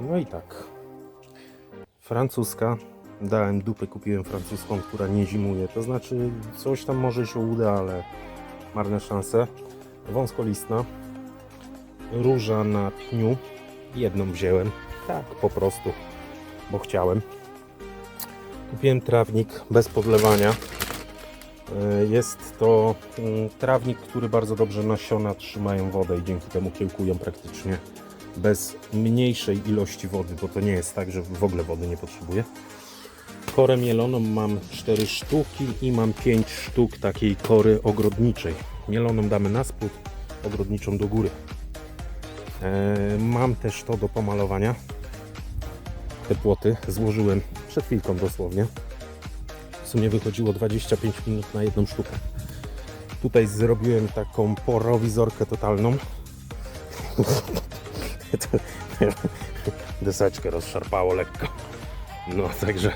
No i tak. Francuska. Dałem dupy, kupiłem francuską, która nie zimuje. To znaczy, coś tam może się uda, ale marne szanse. Wąskolistna. Róża na pniu. Jedną wziąłem. Tak, po prostu, bo chciałem. Kupiłem trawnik bez podlewania. E, Jest to mm, trawnik, który bardzo dobrze nasiona trzymają wodę i dzięki temu kiełkują praktycznie bez mniejszej ilości wody, bo to nie jest tak, że w ogóle wody nie potrzebuje. Korę mieloną mam 4 sztuki i mam 5 sztuk takiej kory ogrodniczej. Mieloną damy na spód, ogrodniczą do góry. E, mam też to do pomalowania. Te płoty złożyłem przed chwilką dosłownie. W sumie wychodziło 25 minut na jedną sztukę. Tutaj zrobiłem taką porowizorkę totalną. Deseczkę rozszarpało lekko. No, także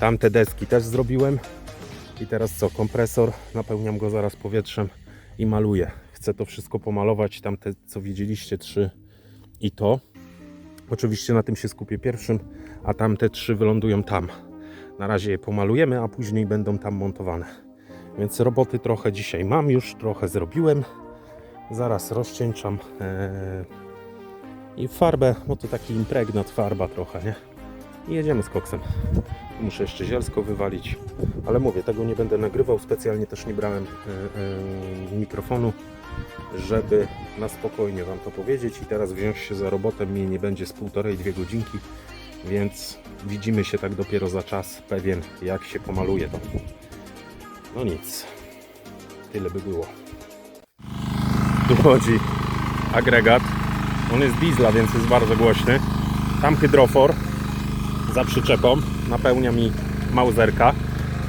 tamte deski też zrobiłem. I teraz co? Kompresor, napełniam go zaraz powietrzem i maluję. Chcę to wszystko pomalować, tamte co widzieliście, trzy i to. Oczywiście na tym się skupię pierwszym, a tamte trzy wylądują tam. Na razie je pomalujemy, a później będą tam montowane. Więc roboty trochę dzisiaj mam, już trochę zrobiłem. Zaraz rozcieńczam e, i farbę, bo to taki impregnat farba trochę, nie? I jedziemy z koksem. Muszę jeszcze zielsko wywalić, ale mówię, tego nie będę nagrywał. Specjalnie też nie brałem e, e, mikrofonu, żeby na spokojnie Wam to powiedzieć. I teraz wziąć się za robotę mnie nie będzie z półtorej, dwie godzinki, więc widzimy się tak dopiero za czas pewien, jak się pomaluje to. No nic, tyle by było. Tu chodzi agregat. On jest diesla, więc jest bardzo głośny. Tam hydrofor za przyczepą napełnia mi mauzerka.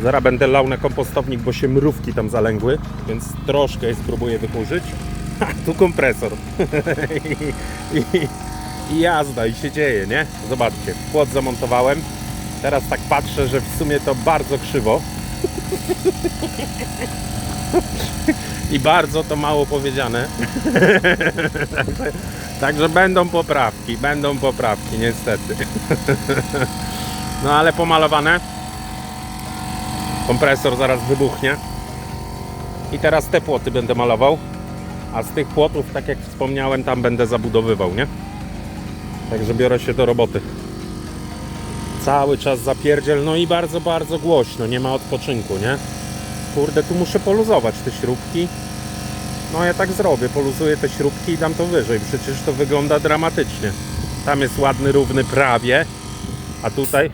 Zaraz będę lał na kompostownik, bo się mrówki tam zalęgły, więc troszkę spróbuję wykurzyć. Ha, tu kompresor. I, I jazda, i się dzieje, nie? Zobaczcie, płot zamontowałem. Teraz tak patrzę, że w sumie to bardzo krzywo. I bardzo to mało powiedziane. Także, także będą poprawki, będą poprawki, niestety. No ale pomalowane. Kompresor zaraz wybuchnie. I teraz te płoty będę malował. A z tych płotów, tak jak wspomniałem, tam będę zabudowywał, nie? Także biorę się do roboty. Cały czas zapierdziel, no i bardzo, bardzo głośno, nie ma odpoczynku, nie? Kurde, tu muszę poluzować te śrubki. No ja tak zrobię, poluzuję te śrubki i dam to wyżej. Przecież to wygląda dramatycznie. Tam jest ładny, równy prawie, a tutaj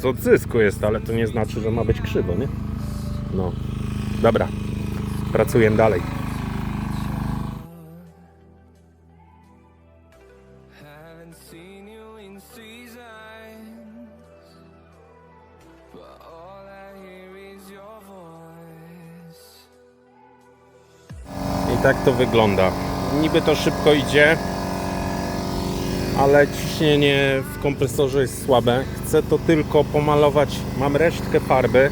z odzysku jest, ale to nie znaczy, że ma być krzywo, nie? No, dobra, pracuję dalej. Tak to wygląda. Niby to szybko idzie, ale ciśnienie w kompresorze jest słabe. Chcę to tylko pomalować. Mam resztkę farby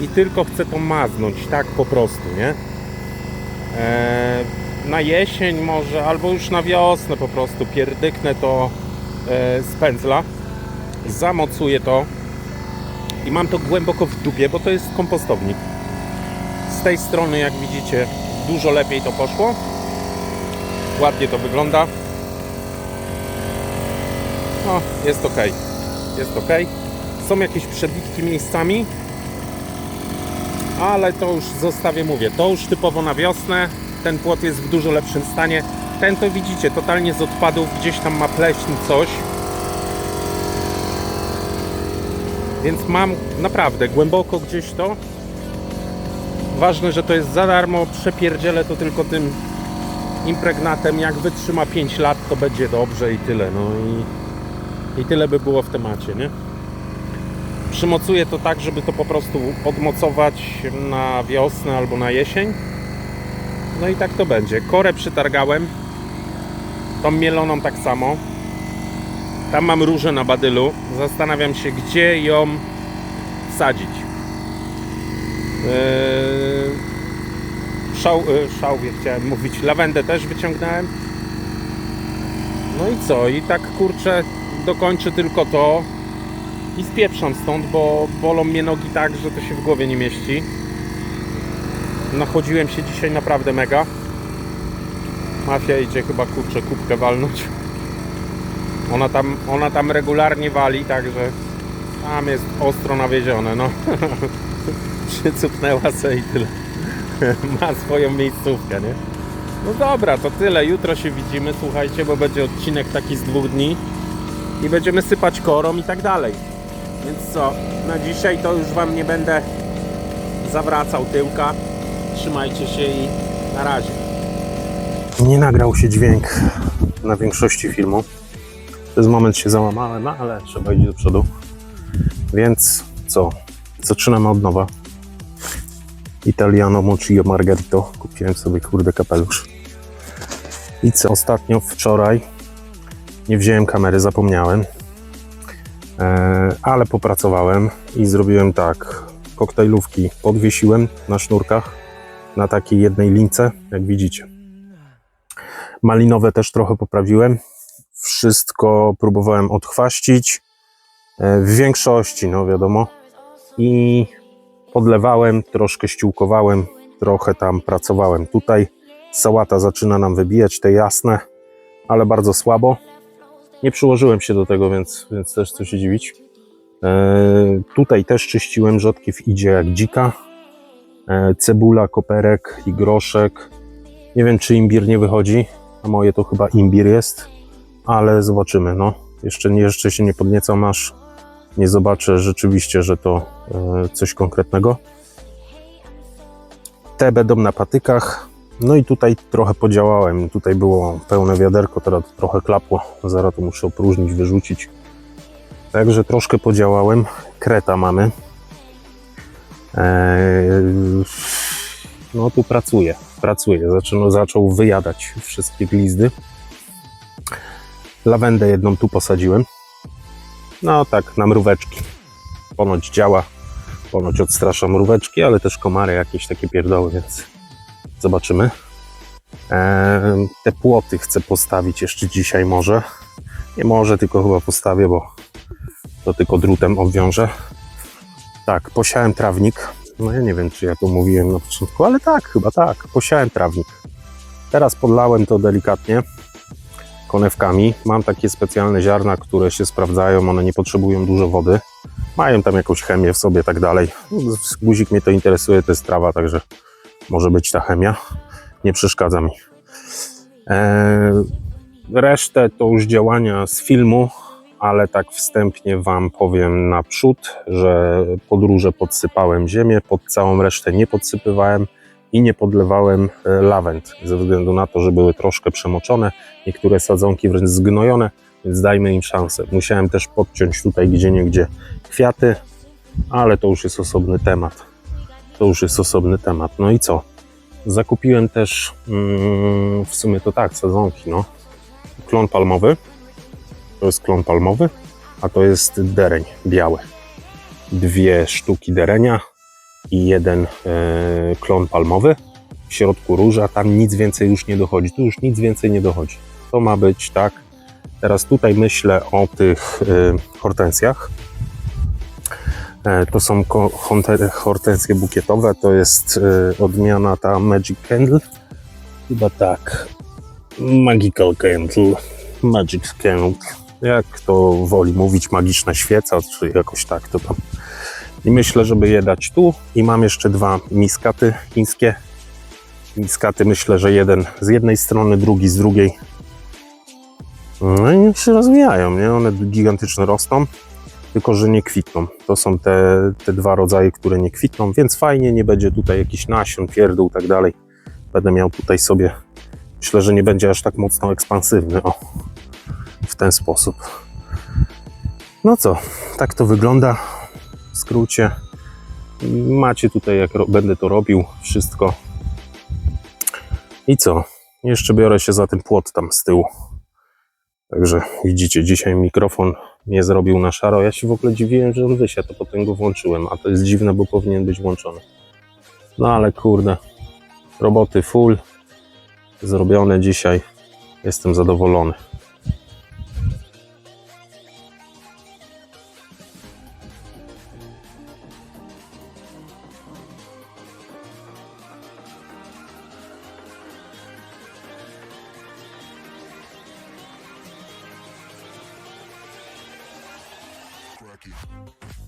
i tylko chcę to maznąć, tak po prostu, nie? Eee, na jesień może, albo już na wiosnę po prostu pierdyknę to e, z pędzla, zamocuję to i mam to głęboko w dupie, bo to jest kompostownik. Z tej strony, jak widzicie, dużo lepiej to poszło. Ładnie to wygląda. No, jest ok. Jest ok. Są jakieś przebitki miejscami, ale to już zostawię, mówię. To już typowo na wiosnę. Ten płot jest w dużo lepszym stanie. Ten to widzicie, totalnie z odpadów, gdzieś tam ma pleśń, coś. Więc mam naprawdę głęboko gdzieś to. Ważne, że to jest za darmo. Przepierdzielę to tylko tym impregnatem. Jak wytrzyma 5 lat, to będzie dobrze i tyle. No i, i tyle by było w temacie, nie? Przymocuję to tak, żeby to po prostu odmocować na wiosnę albo na jesień. No i tak to będzie. Korę przytargałem. Tą mieloną tak samo. Tam mam różę na badylu. Zastanawiam się, gdzie ją wsadzić. Eee, Szał, e, szałwie chciałem mówić. Lawendę też wyciągnąłem. No i co? I tak kurczę, dokończę tylko to i spieprzam stąd, bo bolą mnie nogi tak, że to się w głowie nie mieści. Nachodziłem się dzisiaj naprawdę mega. Mafia idzie chyba kurczę kubkę walnąć. Ona tam, ona tam regularnie wali, także tam jest ostro nawiezione, no. Przycupnęła se i tyle. Ma swoją miejscówkę, nie? No dobra, to tyle. Jutro się widzimy, słuchajcie, bo będzie odcinek taki z dwóch dni i będziemy sypać korą i tak dalej. Więc co, na dzisiaj to już Wam nie będę zawracał tyłka. Trzymajcie się i na razie. Nie nagrał się dźwięk na większości filmu. Przez moment się załamałem, no ale trzeba iść do przodu. Więc co? Zaczynamy od nowa. Italiano Mochio Margarito. Kupiłem sobie kurde kapelusz. I co? Ostatnio wczoraj nie wziąłem kamery, zapomniałem. E, ale popracowałem i zrobiłem tak. Koktajlówki podwiesiłem na sznurkach na takiej jednej lince, jak widzicie. Malinowe też trochę poprawiłem. Wszystko próbowałem odchwaścić. E, w większości, no wiadomo. I podlewałem, troszkę ściółkowałem, trochę tam pracowałem. Tutaj sałata zaczyna nam wybijać te jasne, ale bardzo słabo. Nie przyłożyłem się do tego, więc, więc też co się dziwić. E, tutaj też czyściłem, rzodkiew idzie jak dzika. E, cebula, koperek i groszek. Nie wiem, czy imbir nie wychodzi, a moje to chyba imbir jest, ale zobaczymy. No. Jeszcze, jeszcze się nie podniecam, aż nie zobaczę rzeczywiście, że to e, coś konkretnego. Te będą na patykach. No i tutaj trochę podziałałem. Tutaj było pełne wiaderko, teraz trochę klapło. Zaraz to muszę opróżnić, wyrzucić. Także troszkę podziałałem. Kreta mamy. Eee, no tu pracuje, pracuje. Zaczął, zaczął wyjadać wszystkie glizdy. Lawendę jedną tu posadziłem. No tak, na mróweczki. Ponoć działa, ponoć odstrasza mróweczki, ale też komary jakieś takie pierdoły, więc zobaczymy. Eee, te płoty chcę postawić jeszcze dzisiaj może. Nie może, tylko chyba postawię, bo to tylko drutem obwiążę. Tak, posiałem trawnik. No ja nie wiem, czy ja to mówiłem na początku, ale tak, chyba tak. Posiałem trawnik. Teraz podlałem to delikatnie konewkami. Mam takie specjalne ziarna, które się sprawdzają, one nie potrzebują dużo wody. Mają tam jakąś chemię w sobie, tak dalej. Guzik mnie to interesuje, to jest trawa, także może być ta chemia. Nie przeszkadza mi. Eee, resztę to już działania z filmu, ale tak wstępnie Wam powiem naprzód, że podróże podsypałem ziemię, pod całą resztę nie podsypywałem i nie podlewałem e, lawend, ze względu na to, że były troszkę przemoczone, niektóre sadzonki wręcz zgnojone, więc dajmy im szansę. Musiałem też podciąć tutaj gdzie niegdzie kwiaty, ale to już jest osobny temat. To już jest osobny temat. No i co? Zakupiłem też, mm, w sumie to tak, sadzonki, no. Klon palmowy, to jest klon palmowy, a to jest dereń biały. Dwie sztuki derenia i jeden e, klon palmowy. W środku róża, tam nic więcej już nie dochodzi. Tu już nic więcej nie dochodzi. To ma być tak. Teraz tutaj myślę o tych e, hortensjach. E, to są hortensje bukietowe. To jest odmiana ta Magic Candle. Chyba tak. Magical Candle. Magic Candle jak to woli mówić, magiczna świeca, czy jakoś tak to tam. I myślę, żeby je dać tu. I mam jeszcze dwa miskaty chińskie. Miskaty myślę, że jeden z jednej strony, drugi z drugiej. No i się rozwijają, nie? One gigantyczne rosną, tylko że nie kwitną. To są te, te dwa rodzaje, które nie kwitną, więc fajnie, nie będzie tutaj jakiś nasion, pierdół i tak dalej. Będę miał tutaj sobie, myślę, że nie będzie aż tak mocno ekspansywny. O w ten sposób. No co, tak to wygląda w skrócie. Macie tutaj, jak będę to robił, wszystko. I co? Jeszcze biorę się za ten płot tam z tyłu. Także widzicie, dzisiaj mikrofon nie zrobił na szaro. Ja się w ogóle dziwiłem, że on wysiadł, to potem go włączyłem, a to jest dziwne, bo powinien być włączony. No ale kurde, roboty full, zrobione dzisiaj. Jestem zadowolony. You.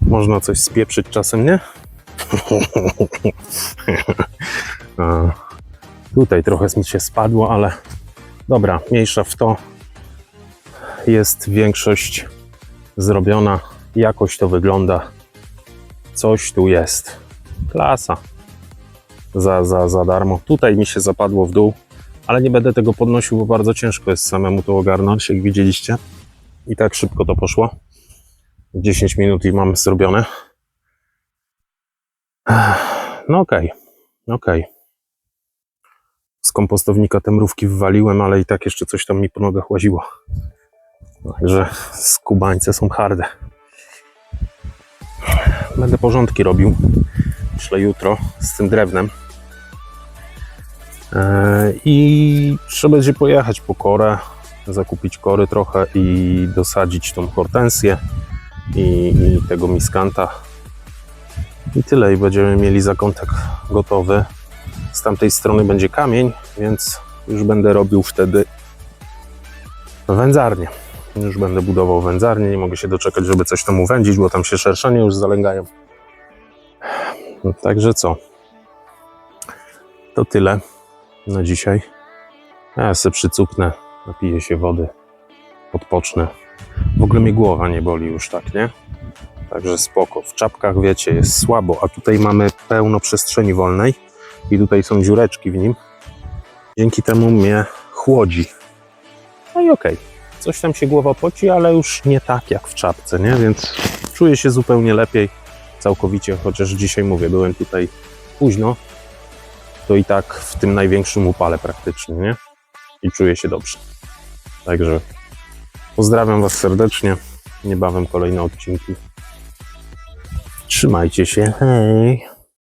Można coś spieprzyć czasem, nie? Tutaj trochę mi się spadło, ale dobra, mniejsza w to. Jest większość zrobiona. Jakoś to wygląda. Coś tu jest. Klasa. Za, za, za darmo. Tutaj mi się zapadło w dół, ale nie będę tego podnosił, bo bardzo ciężko jest samemu to ogarnąć, jak widzieliście. I tak szybko to poszło. 10 minut i mam zrobione. No okej, okej. Z kompostownika te mrówki wywaliłem, ale i tak jeszcze coś tam mi po nogach łaziło. Także skubańce są harde. Będę porządki robił. Myślę jutro z tym drewnem. Eee, I trzeba będzie pojechać po korę, zakupić kory trochę i dosadzić tą hortensję i, i tego miskanta. I tyle, i będziemy mieli zakątek gotowy. Z tamtej strony będzie kamień, więc już będę robił wtedy wędzarnię. Już będę budował wędzarnię, nie mogę się doczekać, żeby coś tam uwędzić, bo tam się szerszenie już zalęgają. No, także co? To tyle na dzisiaj. Ja sobie przycupnę, napiję się wody, odpocznę. W ogóle mnie głowa nie boli już tak, nie? Także spoko. W czapkach, wiecie, jest słabo, a tutaj mamy pełno przestrzeni wolnej i tutaj są dziureczki w nim. Dzięki temu mnie chłodzi. No i okej. Coś tam się głowa poci, ale już nie tak jak w czapce, nie? Więc czuję się zupełnie lepiej całkowicie, chociaż dzisiaj mówię, byłem tutaj późno, to i tak w tym największym upale praktycznie, nie? I czuję się dobrze. Także Pozdrawiam Was serdecznie. Niebawem kolejne odcinki. Trzymajcie się. Hej.